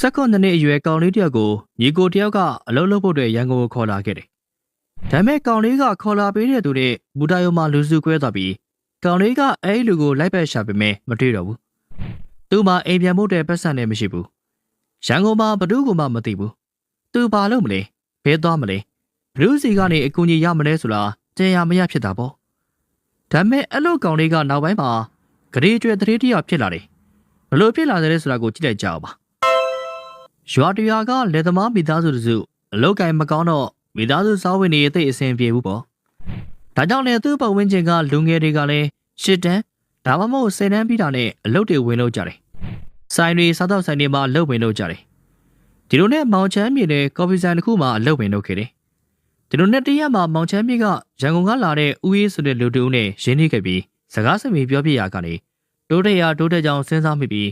၁၉နှစ်အရွယ်ကောင်လေးတယောက်ကိုညီကိုတယောက်ကအလုပ်လုပ်ဖို့အတွက်ရန်ကုန်ကိုခေါ်လာခဲ့တယ်။ဒါပေမဲ့ကောင်လေးကခေါ်လာပေးတဲ့သူနဲ့ဘူတာယုံမှာလူစုခွဲသွားပြီးကောင်လေးကအဲ့ဒီလူကိုလိုက်ပတ်ရှာပေမဲ့မတွေ့တော့ဘူး။သူ့မှာအိမ်ပြန်ဖို့တဲ့ပတ်စံနဲ့မရှိဘူး။ရန်ကုန်မှာဘ누구မှမသိဘူး။သူဘာလုပ်မလဲ။ဘဲသွားမလဲ။ဘလူးစီကနေအကူကြီးရမလဲဆိုတာကြံရမရဖြစ်တာပေါ့။ဒါပေမဲ့အဲ့လိုကောင်လေးကနောက်ပိုင်းမှာဂရေကျွဲတရေတယောက်ဖြစ်လာတယ်။ဘလို့ဖြစ်လာတယ်ဆိုတာကိုကြည့်လိုက်ကြအောင်ပါ။ ရွာတရွာကလက်သမားမိသားစုတစုအလောက်ကင်မကောင်းတော့မိသားစုစားဝင်နေတဲ့အသိအဆင်ပြေဘူးပေါ့။ဒါကြောင့်လည်းသူ့ပတ်ဝန်းကျင်ကလူငယ်တွေကလည်းရှစ်တန်းဒါမှမဟုတ်ဆယ်တန်းပြီးတာနဲ့အလုပ်တွေဝင်လုပ်ကြတယ်။ဆိုင်တွေစားတော့ဆိုင်တွေမှာအလုပ်ဝင်လုပ်ကြတယ်။ဒီလိုနဲ့မောင်ချမ်းမြေနဲ့ကော်ဖီဆိုင်တစ်ခုမှာအလုပ်ဝင်လုပ်ခဲ့တယ်။ဒီလိုနဲ့တရက်မှာမောင်ချမ်းမြေကရန်ကုန်ကလာတဲ့ဦးရေးဆိုတဲ့လူတူနဲ့ရင်းနှီးခဲ့ပြီးစကားစမီပြောပြရကနေတိုးတက်ရတိုးတက်ကြောင်စဉ်းစားမိပြီး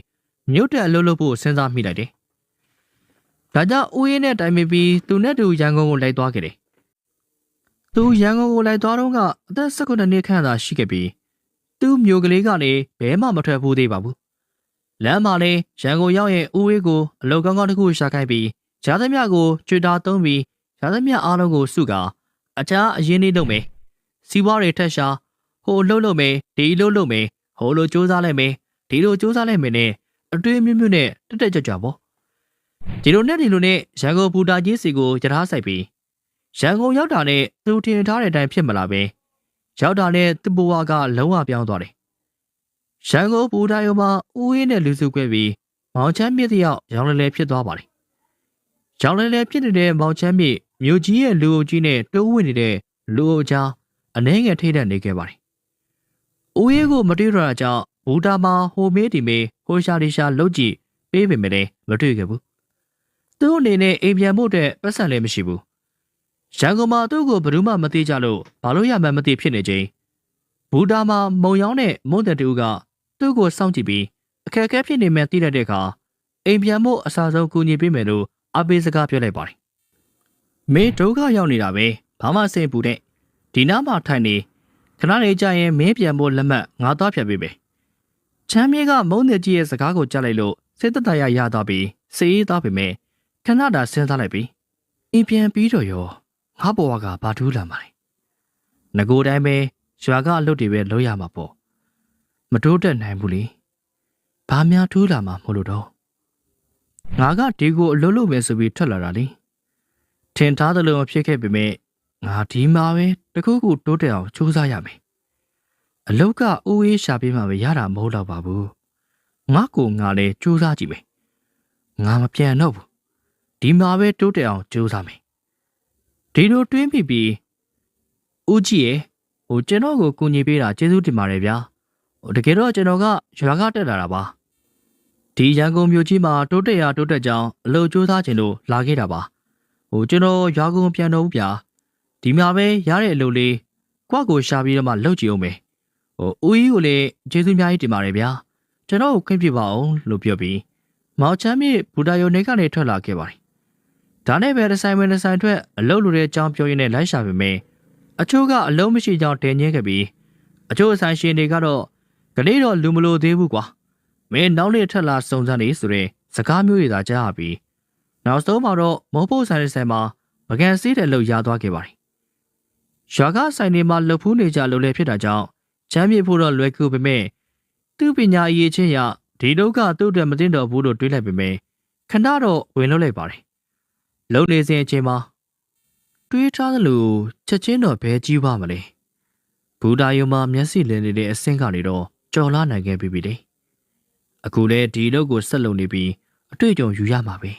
မြို့တက်အလုပ်လုပ်ဖို့စဉ်းစားမိလိုက်တယ် ဒါကြောင့်ဦးရင်းနဲ့တိုင်ပင်ပြီးသူနဲ့တူရန်ကုန်ကိုလိုက်သွားခဲ့တယ်။သူရန်ကုန်ကိုလိုက်သွားတော့ကအသက်19နှစ်ခန့်သာရှိခဲ့ပြီးသူ့မျိုးကလေးကနေဘဲမှမထွက်ဘူးသေးပါဘူး။လမ်းမှာလည်းရန်ကုန်ရောက်ရင်ဦးဝေးကိုအလောက်ကောင်းကောင်းတစ်ခုရှာခိုင်းပြီးရှားသမျှကိုကြွေတာသုံးပြီးရှားသမျှအားလုံးကိုစုကာအခြားအရင်းနှီးလုပ်မယ်။စီးပွားတွေထက်ရှာဟိုလှုပ်လုပ်မယ်ဒီလှုပ်လုပ်မယ်ဟိုလိုစူးစမ်းလိုက်မယ်ဒီလိုစူးစမ်းလိုက်မယ်နဲ့အတွေးမြွမြွနဲ့တက်တက်ကြွကြွပေါ့ ဒီလိုနဲ့ဒီလိုနဲ့ရန်ကုန်ဘူတာကြီးစီကိုရထားဆိုင်ပြီးရန်ကုန်ရောက်တာနဲ့သူထင်ထားတဲ့အတိုင်းဖြစ်မလာပဲရောက်တာနဲ့သူ့ဘဝကလုံးဝပြောင်းသွားတယ်။ရန်ကုန်ဘူတာရုံမှာဦးအေးနဲ့လူစုခွဲပြီးမောင်ချမ်းမြစ်တယောက်ရောင်းလဲလဲဖြစ်သွားပါတယ်။ရောင်းလဲလဲဖြစ်နေတဲ့မောင်ချမ်းမြစ်မြို့ကြီးရဲ့လူအုပ်ကြီးနဲ့တိုးဝင်နေတဲ့လူအုပ်ကြားအနှဲငယ်ထိတ်တဲ့နေခဲ့ပါတယ်။ဦးအေးကိုမတွေ့တော့တာကြောင့်ဘူတာမှာဟိုမေးဒီမေးဟိုရှာဒီရှာလှုပ်ကြည့်ပေးပေမဲ့လည်းမတွေ့ခဲ့ဘူး သူ့အနေနဲ့အိမ်ပြန်ဖို့အတွက်ပတ်စံလည်းမရှိဘူး။ရန်ကုန်မှာသူ့ကိုဘယ်သူမှမသိကြလို့ဘာလို့ရမှန်းမသိဖြစ်နေချိန်ဘူတာမှာမုံရောင်းတဲ့မုံတဲ့တူကသူ့ကိုစောင့်ကြည့်ပြီးအခက်အခဲဖြစ်နေမှသိတတ်တဲ့အခါအိမ်ပြန်ဖို့အစားဆုံးကူညီပေးမယ်လို့အပေးစကားပြောလိုက်ပါတယ်။မင်းဒုက္ခရောက်နေတာပဲဘာမှစိတ်ပူတဲ့ဒီနားမှာထိုင်နေခဏနေကြရင်မင်းပြန်ဖို့လက်မှတ်ငါသွားဖြတ်ပေးပဲ။ချမ်းမြေကမုံတဲ့ကြီးရဲ့စကားကိုကြားလိုက်လို့စိတ်သက်သာရရသွားပြီးစိတ်အေးသွားပေမဲ့ ခဏတာစဉ်းစားလိုက်ပြီအင်းပြန်ပြီးတော့ရောငါဘဝကဘာထူးလာမှာလဲငကိုတိုင်းပဲရွာကအလုပ်တွေပဲလုပ်ရမှာပေါ့မတိုးတက်နိုင်ဘူးလေဘာများထူးလာမှာမဟုတ်လို့တော့ငါကဒီကိုအလုပ်လုပ်မယ်ဆိုပြီးထွက်လာတာလေထင်ထားသလိုမဖြစ်ခဲ့ပေမဲ့ငါဒီမှာပဲတခုခုတိုးတက်အောင်ကြိုးစားရမယ်အလုတ်ကဦးအေးရှာပေးမှပဲရတာမဟုတ်တော့ပါဘူးငါကိုငါလည်းကြိုးစားကြည့်မယ်ငါမပြန်တော့ဘူး ဒီမှာပဲတိုးတက်အောင်ကြိုးစားမယ်ဒီလိုတွင်းပြီးပြီးဦးကြီးရဲ့ဟိုကျွန်တော်ကိုကူညီပေးတာကျေးဇူးတင်ပါတယ်ဗျာဟိုတကယ်တော့ကျွန်တော်ကရွာကတက်လာတာပါဒီရန်ကုန်မြို့ကြီးမှာတိုးတက်ရတိုးတက်ကြောင်းအလုပ်ကြိုးစားခြင်းလို့လာခဲ့တာပါဟိုကျွန်တော်ရွာကုန်ပြန်တော့ဘူးဗျာဒီမှာပဲရတဲ့အလုပ်လေးကွက်ကိုရှာပြီးတော့မှလုပ်ကြည့်အောင်မယ်ဟိုဦးကြီးကိုလည်းကျေးဇူးများကြီးတင်ပါတယ်ဗျာကျွန်တော်ကိုခွင့်ပြုပါအောင်လို့ပြောပြီးမောင်ချမ်းမြေဘူတာယိုနေကနေထွက်လာခဲ့ပါတယ်။ ဒါနဲ့ပဲဒီဇိုင်ဝင်ဒီဇိုင်ထွက်အလုပ်လိုတဲ့အကြောင်းပြောရင်းနဲ့လိုက်ရှာပေမယ့်အချို့ကအလုံးမရှိကြောင်းတင်ညင်းခဲ့ပြီးအချို့အဆိုင်ရှင်တွေကတော့ကလေးတော့လူမလို့သေးဘူးကွာ။မင်းနောက်နေ့ထက်လာစုံစမ်းနေဆိုတဲ့စကားမျိုးတွေသာကြားရပြီးနောက်ဆုံးမှာတော့မောဖို့ဆိုင်တဲ့ဆိုင်မှာပကံစီးတဲ့လှုပ်ရသွားခဲ့ပါတယ်။ရွာကဆိုင်တွေမှာလှုပ်ဖူးနေကြလို့လည်းဖြစ်တာကြောင့်ချမ်းမြေဖို့တော့လွယ်ကူပေမဲ့သူ့ပညာအရေးချင်းရဒီဒုက္ခသူ့အတွက်မတင်တော်ဘူးလို့တွေးလိုက်ပေမယ့်ခဏတော့ဝင်လို့လိုက်ပါတယ်။ လုံနေစဉ်အချိန်မှာတွေးထားသလိုချက်ချင်းတော့ဘဲကြီးပါမလဲ။ဘူတာယုံမှာမျက်စိလည်နေတဲ့အဆင့်ကနေတော့ကြော်လာနိုင်ခဲ့ပြီလေ။အခုလဲဒီလုပ်ကိုဆက်လုပ်နေပြီးအတွေ့အကြုံယူရမှာပဲ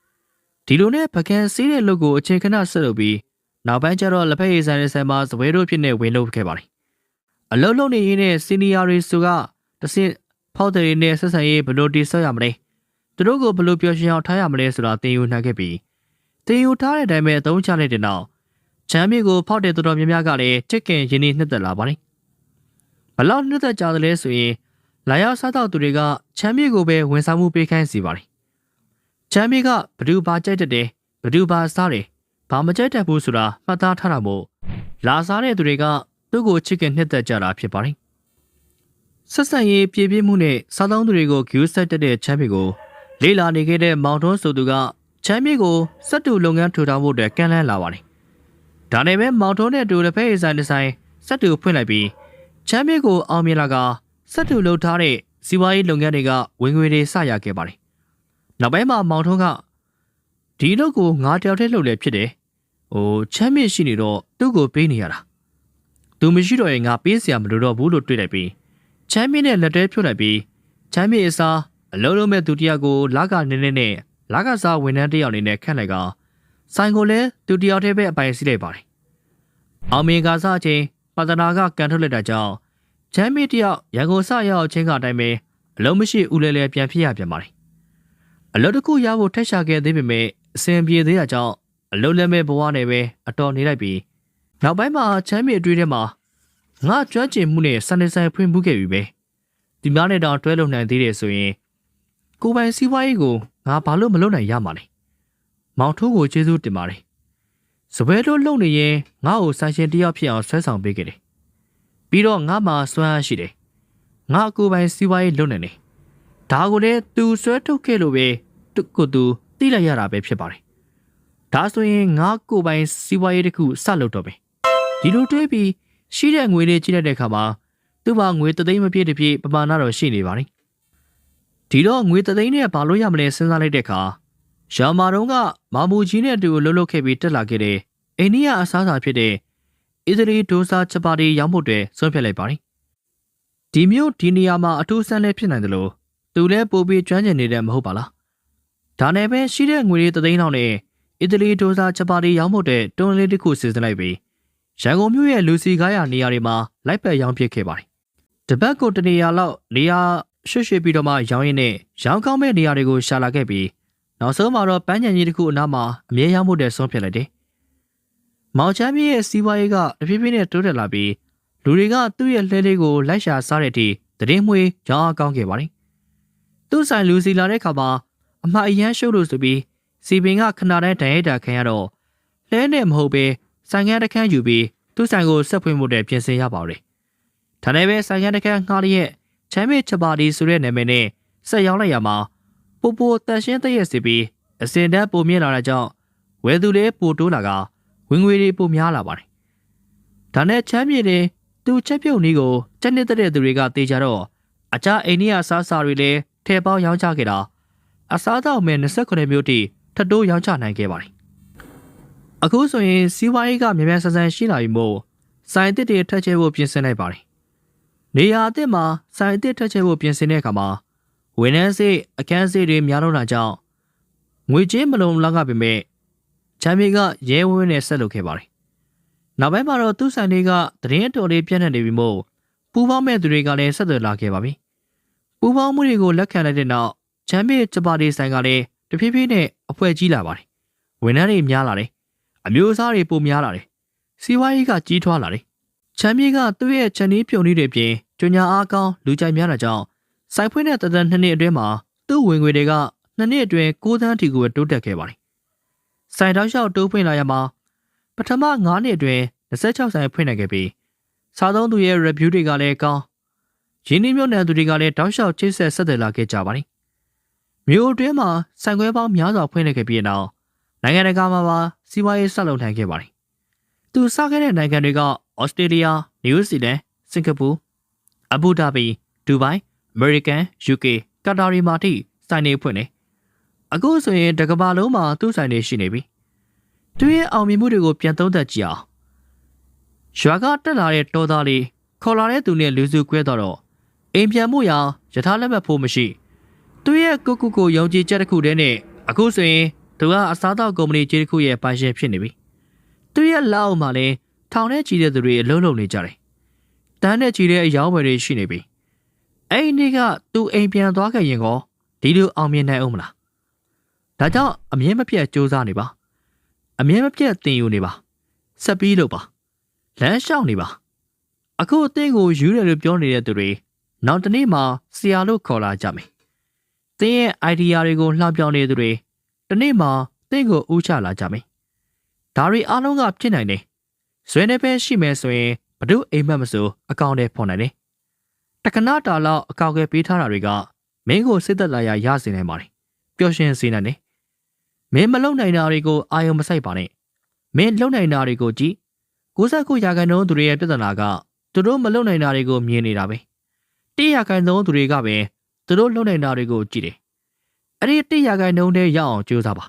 ။ဒီလိုနဲ့ပကံစီးတဲ့လုပ်ကိုအချိန်ခဏဆက်လုပ်ပြီးနောက်ပိုင်းကျတော့လက်ဖက်ရည်ဆိုင်တဲ့ဆိုင်မှာဇပွဲတို့ဖြစ်နေဝင်လုပ်ခဲ့ပါတယ်။အလုပ်လုပ်နေရင်းနဲ့စီနီယာတွေဆိုကတဆင့်ဖောက်တယ်နဲ့ဆက်ဆံရေးဘယ်လိုတိဆောက်ရမလဲသူတို့ကိုဘယ်လိုပျော်ရွှင်အောင်ထားရမလဲဆိုတာသင်ယူနိုင်ခဲ့ပြီး သင်ယူထားတဲ့အတိုင်းပဲအသုံးချလိုက်တဲ့နောက်ချမ်းမြေကိုဖောက်တဲ့တော်တော်များများကလည်းချစ်ခင်ရင်းနှီးနှစ်သက်လာပါတယ်ဘလောက်နှစ်သက်ကြတယ်လဲဆိုရင်လာရောက်စားတော့သူတွေကချမ်းမြေကိုပဲဝန်ဆောင်မှုပေးခိုင်းစီပါတယ်ချမ်းမြေကဘဒူပါကြိုက်တတ်တယ်ဘဒူပါစားတယ်ဘာမကြိုက်တတ်ဘူးဆိုတာမှတ်သားထားတာမို့လာစားတဲ့သူတွေကသူ့ကိုချစ်ခင်နှစ်သက်ကြတာဖြစ်ပါတယ်ဆက်ဆံရေးပြည့်ပြည့်မှုနဲ့စားသုံးသူတွေကိုဂယူးဆက်တက်တဲ့ချမ်းမြေကို လေးလာနေခဲ့တဲ့မောင်ထွန်းဆိုသူက ချမ်းမြေကိုစက်တူလုပ်ငန်းထူထောင်ဖို့အတွက်ကမ်းလှမ်းလာပါတယ်။ဒါနဲ့ပဲမောင်ထွန်းနဲ့အတူတစ်ဖက်အဆိုင်တစ်ဆိုင်စက်တူဖွင့်လိုက်ပြီးချမ်းမြေကိုအောင်မြင်လာကစက်တူလုပ်ထားတဲ့စီးပွားရေးလုပ်ငန်းတွေကဝင်ငွေတွေစရခဲ့ပါတယ်။နောက်ပိုင်းမှာမောင်ထွန်းကဒီလုပ်ကိုငါတယောက်တည်းလုပ်လေဖြစ်တယ်။ဟိုချမ်းမြေရှိနေတော့သူ့ကိုပေးနေရတာ။သူမရှိတော့ရင်ငါပေးစရာမလိုတော့ဘူးလို့တွေးလိုက်ပြီးချမ်းမြေနဲ့လက်တွဲဖြုတ်လိုက်ပြီးချမ်းမြေအစားအလုံးလုံးမဲ့သူတယောက်ကိုလာကနေနေနဲ့ လာကစားဝန်ထမ်းတယောက်အနေနဲ့ခန့်လိုက်ကဆိုင်ကိုလည်းသူတယောက်တည်းပဲအပိုင်စီးလိုက်ပါတယ်။အောင်မြင်ကစားချင်းပတနာကကန်ထုတ်လိုက်တာကြောင့်ချမ်းမြေတယောက်ရန်ကုန်စရောက်ချင်းကအတိုင်းပဲအလုံးမရှိဦးလဲလဲပြန်ဖြစ်ရပြန်ပါတယ်။အလုံးတစ်ခုရဖို့ထက်ရှာခဲ့သေးပေမဲ့အစဉ်ပြေသေးတာကြောင့်အလုံးလည်းမဲ့ဘဝနဲ့ပဲအတော်နေလိုက်ပြီးနောက်ပိုင်းမှာချမ်းမြေအတွေ့ထဲမှာငါကြွမ်းကျင်မှုနဲ့စနေဆိုင်ဖွင့်မှုခဲ့ပြီပဲဒီများနဲ့တော့တွဲလုံနိုင်သေးတယ်ဆိုရင်ကိုယ်ပိုင်စီးပွားရေးကို ငါဘာလို့မလုပ်နိုင်ရမှာလဲမောင်ထိုးကိုကျေးဇူးတင်ပါတယ်စပယ်တို့လုံနေရင်ငါ့ကိုဆိုင်ရှင်တယောက်ဖြစ်အောင်ဆွဲဆောင်ပေးခဲ့တယ်ပြီးတော့ငါမှစွမ်းအားရှိတယ်ငါကိုယ်ပိုင်စီးပွားရေးလုပ်နေတယ်ဒါကိုလည်းသူဆွဲထုတ်ခဲ့လို့ပဲသူ့ကိုယ်သူသိလိုက်ရတာပဲဖြစ်ပါတယ်ဒါဆိုရင်ငါကိုယ်ပိုင်စီးပွားရေးတစ်ခုစလုပ်တော့မယ်ဒီလိုတွေးပြီးရှိတဲ့ငွေတွေကြည့်လိုက်တဲ့အခါမှာသူ့မှာငွေတသိန်းမပြည့်တပြည့်ပမာဏတော့ရှိနေပါလိမ့် ဒီတော့ငွေတသိန်းနဲ့ဘာလို့ရမလဲစဉ်းစားလိုက်တဲ့အခါရာမာတုံးကမာမူကြီးနဲ့အတူလှုပ်လှုပ်ခဲ့ပြီးတက်လာခဲ့တဲ့အိန္ဒိယအစားအစာဖြစ်တဲ့အစ္စရေးဒိုစာချပါတီရောင်းဖို့အတွက်ဆွန့်ဖြတ်လိုက်ပါလိမ့်ဒီမျိုးဒီနေရာမှာအထူးဆန်းလည်းဖြစ်နိုင်တယ်လို့သူလည်းပို့ပြီးကျွမ်းကျင်နေတဲ့မဟုတ်ပါလားဒါနဲ့ပဲရှိတဲ့ငွေတွေတသိန်းလောက်နဲ့အစ္စရေးဒိုစာချပါတီရောင်းဖို့အတွက်တွန်းလေးတစ်ခုစီစဉ်လိုက်ပြီးရန်ကုန်မြို့ရဲ့လူစီကားရနေရာတွေမှာလိုက်ပတ်ရောင်းပစ်ခဲ့ပါတယ်။တပတ်ကိုတနေရာလောက်နေရာ ရွှေ့ရွှေ့ပြီးတော့မှရောင်းရင်းနဲ့ရောင်းကောင်းမဲ့နေရာတွေကိုရှာလာခဲ့ပြီးနောက်ဆုံးမှာတော့ပန်းချန်ကြီးတစ်ခုအနားမှာအမြဲရောင်းဖို့တဲ့ဆုံးဖြတ်လိုက်တယ်။မောင်ချမ်းမြေရဲ့စီးပွားရေးကတဖြည်းဖြည်းနဲ့တိုးတက်လာပြီးလူတွေကသူ့ရဲ့လှဲလေးကိုလိုက်ရှာစားတဲ့အထိသတင်းမွေးရောင်းအားကောင်းခဲ့ပါတယ်။သူ့ဆိုင်လူစီလာတဲ့ခါမှာအမှားအရန်ရှုပ်လို့ဆိုပြီးစီပင်ကခဏတိုင်းဒဏ်ရိုက်တာခံရတော့လဲနဲ့မဟုတ်ပဲဆိုင်ငန်းတစ်ခန်းယူပြီးသူ့ဆိုင်ကိုဆက်ဖွင့်ဖို့တည်းပြင်ဆင်ရပါတယ်။ဒါနဲ့ပဲဆိုင်ငန်းတစ်ခန်းငှားလျက် ချမ်းမြေချပါတီဆိုတဲ့နာမည်နဲ့ဆက်ရောက်လိုက်ရမှာပိုပိုတန်ရှင်းတည့်ရက်စီပြီးအစင်တန်းပုံမြင့်လာတဲ့ကြောင့်ဝယ်သူလည်းပိုတိုးလာကဝင်ငွေတွေပိုများလာပါတယ်။ဒါနဲ့ချမ်းမြေတဲ့သူချက်ပြုတ်နည်းကိုချက်နှစ်တဲ့သူတွေကတေချာတော့အကြအိန္ဒိယစားစာတွေလည်းထဲပေါင်းရောင်းချခဲ့တာအစားတော့မဲ့29မျိုးတိထပ်တိုးရောင်းချနိုင်ခဲ့ပါတယ်။အခုဆိုရင်စီးပွားရေးကမြန်မြန်ဆန်ဆန်ရှိလာပြီမို့စိုင်အစ်စ်တွေထက်ချဲဖို့ပြင်ဆင်လိုက်ပါတယ်။ နေရာအစ်စ်မှာစိုင်အစ်စ်ထက်ချဲဖို့ပြင်ဆင်တဲ့အခါမှာဝန်ထမ်းစိတ်အခန်းစိတ်တွေများတော့တာကြောင့်ငွေကြေးမလုံလောက်ခဲ့ပေမဲ့ချမ်းမြေကရဲဝင်းနဲ့ဆက်လုပ်ခဲ့ပါတယ်။နောက်ပိုင်းမှာတော့သူ့ဆိုင်တွေကသတင်းအတော်လေးပြန့်နှံ့နေပြီမို့ပူပေါင်းမဲ့သူတွေကလည်းဆက်သွယ်လာခဲ့ပါပြီ။ပူပေါင်းမှုတွေကိုလက်ခံလိုက်တဲ့နောက်ချမ်းမြေချပါတီဆိုင်ကလည်းတဖြည်းဖြည်းနဲ့အဖွဲကြီးလာပါတယ်။ဝန်ထမ်းတွေများလာတယ်။အမျိုးအစားတွေပိုများလာတယ်။စီးပွားရေးကကြီးထွားလာတယ်။ချမ်းမြေကသူ့ရဲ့ချန်နီးပြုံနည်းတွေပြင် ကျညာအားကောင်းလူကြိုက်များတာကြောင့်စိုက်ဖွင့်တဲ့တသက်နှစ်နှစ်အတွင်းမှာသူ့ဝင်ငွေတွေကနှစ်နှစ်အတွင်း6သန်းထီကိုတိုးတက်ခဲ့ပါတယ်။စိုင်တောက်လျှောက်တိုးဖွင့်လာရမှာပထမ9နှစ်အတွင်း26ဆိုင်ဖွင့်နိုင်ခဲ့ပြီးစားသုံးသူရဲ့ review တွေကလည်းကောင်းရင်းနှီးမြှုပ်နှံသူတွေကလည်းတောက်လျှောက်ချိတ်ဆက်ဆက်သွယ်လာခဲ့ကြပါတယ်။မြို့အတွင်းမှာဆိုင်ခွဲပေါင်းများစွာဖွင့်လိုက်ခဲ့ပြီးတဲ့နောက်နိုင်ငံတကာမှာပါစီးပွားရေးဆက်လုပ်နိုင်ခဲ့ပါတယ်။သူစခဲ့တဲ့နိုင်ငံတွေကဩစတြေးလျ၊နယူးဇီလန်၊စင်ကာပူ၊ အဘူဒါဘီ၊ဒူဘိုင်း၊အမေရိကန်၊ယူကေ၊ကာတာရီမာတိစိုင်နေဖွင့်နေ။အခုဆိုရင်တကမ္ဘာလုံးမှာသူ့ဆိုင်တွေရှိနေပြီ။သူရဲ့အောင်မြင်မှုတွေကိုပြန်သုံးသပ်ကြည့်အောင်။ရွာကတက်လာတဲ့တော်သားလေးခေါ်လာတဲ့သူနဲ့လူစုကွဲတော့တော့အိမ်ပြန်မှုရယထာလက်မှတ်ဖို့မရှိ။သူရဲ့ကိုကုကိုယုံကြည်ချက်တစ်ခုတည်းနဲ့အခုဆိုရင်သူကအစားအသောက်ကုမ္ပဏီကြီးတစ်ခုရဲ့ပိုင်ရှင်ဖြစ်နေပြီ။သူရဲ့လက်အောက်မှာလည်းထောင်ထဲကြီးတဲ့သူတွေအလုံးလုံးနေကြတယ်။ တန်းနဲ့ကြီးတဲ့အယောင်းဝယ်တွေရှိနေပြီ။အဲ့ဒီနေ့ကသူအိမ်ပြန်သွားခဲ့ရင်ကောဒီလိုအောင်မြင်နိုင်အောင်မလား။ဒါကြောင့်အမြဲမပြတ်စူးစမ်းနေပါ။အမြဲမပြတ်သင်ယူနေပါ။ဆက်ပြီးလုပ်ပါ။လမ်းလျှောက်နေပါ။အခုအသင်ကိုယူတယ်လို့ပြောနေတဲ့သူတွေနောက်တစ်နေ့မှဆရာလို့ခေါ်လာကြမယ်။သင်ရဲ့ idea တွေကိုလှောင်ပြောင်းနေသူတွေတနေ့မှသင်ကိုဦးချလာကြမယ်။ဒါတွေအားလုံးကဖြစ်နိုင်တယ်။ဇွဲနေပဲရှိမယ်ဆိုရင် ဘဒုအိမ်မက်မဆိုအကောင့်ထဲဖော်နိုင်တယ်။တက္ကနာတာလောက်အကောင့်ကပေးထားတာတွေကမင်းကိုစိတ်သက်သာရရစေနိုင်ပါတယ်ပျော်ရွှင်စေနိုင်တယ်။မင်းမလုံနိုင်တာတွေကိုအာယုံမဆိုင်ပါနဲ့။မင်းလုံနိုင်တာတွေကိုကြည့်69ရာခိုင်နှုန်းသူတွေရဲ့ပြဿနာကသူတို့မလုံနိုင်တာတွေကိုမြင်နေတာပဲ။100ရာခိုင်နှုန်းသူတွေကပဲသူတို့လုံနိုင်တာတွေကိုကြည့်တယ်။အဲ့ဒီ100ရာခိုင်နှုန်းတည်းရအောင်ကြိုးစားပါ